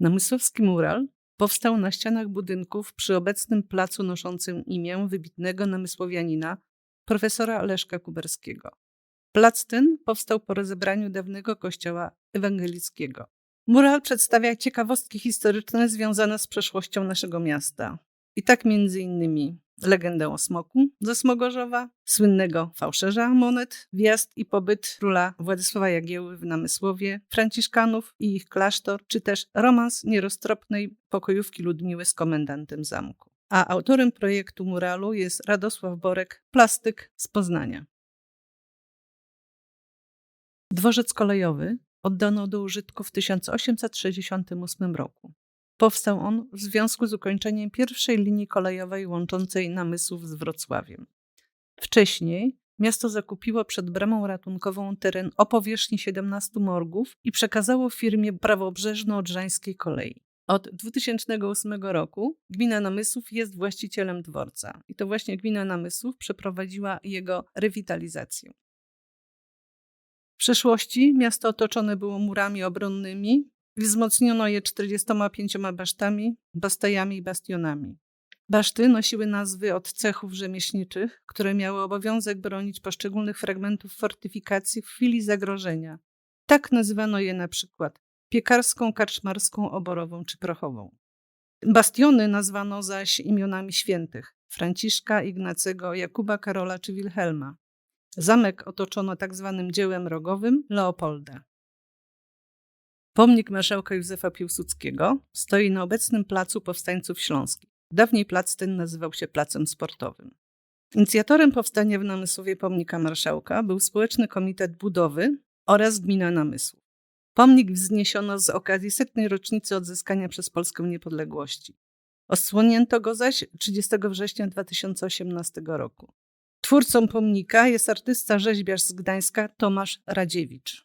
Namysłowski mural powstał na ścianach budynków przy obecnym placu noszącym imię wybitnego namysłowianina profesora Leszka Kuberskiego. Plac ten powstał po rozebraniu dawnego kościoła ewangelickiego. Mural przedstawia ciekawostki historyczne związane z przeszłością naszego miasta. I tak między innymi legendę o smoku ze Smogorzowa, słynnego fałszerza monet, wjazd i pobyt króla Władysława Jagieły w Namysłowie, Franciszkanów i ich klasztor, czy też romans nieroztropnej pokojówki Ludmiły z komendantem zamku. A autorem projektu muralu jest Radosław Borek, plastyk z Poznania. Dworzec kolejowy oddano do użytku w 1868 roku. Powstał on w związku z ukończeniem pierwszej linii kolejowej łączącej Namysłów z Wrocławiem. Wcześniej miasto zakupiło przed bramą ratunkową teren o powierzchni 17 morgów i przekazało firmie prawobrzeżno-odrzańskiej kolei. Od 2008 roku gmina Namysłów jest właścicielem dworca i to właśnie gmina Namysłów przeprowadziła jego rewitalizację. W przeszłości miasto otoczone było murami obronnymi, Wzmocniono je 45 basztami, bastajami i bastionami. Baszty nosiły nazwy od cechów rzemieślniczych, które miały obowiązek bronić poszczególnych fragmentów fortyfikacji w chwili zagrożenia. Tak nazywano je na przykład piekarską, karczmarską, oborową czy prochową. Bastiony nazwano zaś imionami świętych Franciszka, Ignacego, Jakuba, Karola czy Wilhelma. Zamek otoczono tak zwanym dziełem rogowym Leopolda. Pomnik marszałka Józefa Piłsudskiego stoi na obecnym placu Powstańców Śląskich. Dawniej plac ten nazywał się Placem Sportowym. Inicjatorem powstania w Namysłowie pomnika marszałka był Społeczny Komitet Budowy oraz Gmina Namysłów. Pomnik wzniesiono z okazji setnej rocznicy odzyskania przez Polskę niepodległości. Osłonięto go zaś 30 września 2018 roku. Twórcą pomnika jest artysta rzeźbiarz z Gdańska Tomasz Radziewicz.